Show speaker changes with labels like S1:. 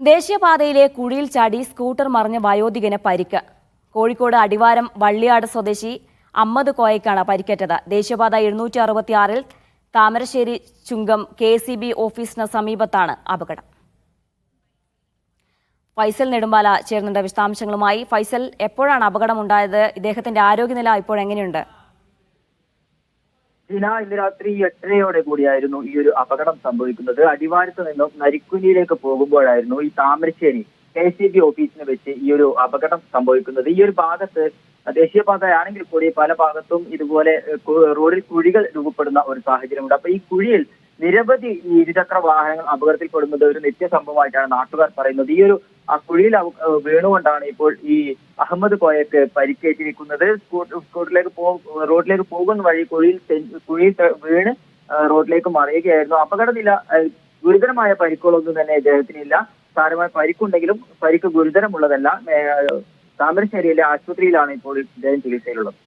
S1: ദേശീയപാതയിലെ കുഴിയിൽ ചാടി സ്കൂട്ടർ മറിഞ്ഞ വയോധികന് പരിക്ക്. കോഴിക്കോട് അടിവാരം വള്ളിയാട് സ്വദേശി അമ്മദ് കോയക്കാണ് പരിക്കേറ്റത്. ദേശീയപാത എഴുന്നൂറ്റി അറുപത്തിയാറിൽ Thamarassery Chungam K C B ഓഫീസിന് സമീപത്താണ് അപകടം. ഫൈസൽ നെടുമ്പാല ചേർന്നുണ്ട് വിശദാംശങ്ങളുമായി. ഫൈസൽ എപ്പോഴാണ് അപകടമുണ്ടായത്? ഇദ്ദേഹത്തിന്റെ ആരോഗ്യനില ഇപ്പോൾ എങ്ങനെയുണ്ട്
S2: ജിന ഇന്ന് രാത്രി എട്ടരയോടെ കൂടിയായിരുന്നു ഈ ഒരു അപകടം സംഭവിക്കുന്നത്. അടിവാരത്ത് നിന്നും നരിക്കുനിയിലേക്ക് പോകുമ്പോഴായിരുന്നു ഈ താമരശ്ശേരി കെ സി ബി ഓഫീസിന് വെച്ച് ഈ ഒരു അപകടം സംഭവിക്കുന്നത്. ഈ ഒരു ഭാഗത്ത് ദേശീയപാതയാണെങ്കിൽ കൂടി പല ഭാഗത്തും ഇതുപോലെ റോഡിൽ കുഴികൾ രൂപപ്പെടുന്ന ഒരു സാഹചര്യമുണ്ട്. അപ്പൊ ഈ കുഴിയിൽ നിരവധി ഇരുചക്ര വാഹനങ്ങൾ അപകടത്തിൽപ്പെടുന്നത് ഒരു നിത്യ സംഭവമായിട്ടാണ് നാട്ടുകാർ പറയുന്നത്. ഈ ഒരു ആ കുഴിയിൽ വീണുകൊണ്ടാണ് ഇപ്പോൾ ഈ അഹമ്മദ് കോയക്ക് പരിക്കേറ്റിരിക്കുന്നത്. സ്കൂട്ടിലേക്ക് പോ റോഡിലേക്ക് പോകുന്ന വഴി കുഴിയിൽ കുഴിയിൽ വീണ് റോഡിലേക്ക് മറിയുകയായിരുന്നു. അപകടനില ഗുരുതരമായ പരിക്കുകളൊന്നും തന്നെ ഇദ്ദേഹത്തിനില്ല. സാരമായ പരിക്കുണ്ടെങ്കിലും പരിക്ക് ഗുരുതരമുള്ളതല്ല. താമരശ്ശേരിയിലെ ആശുപത്രിയിലാണ് ഇപ്പോൾ ഇദ്ദേഹം ചികിത്സയിലുള്ളത്.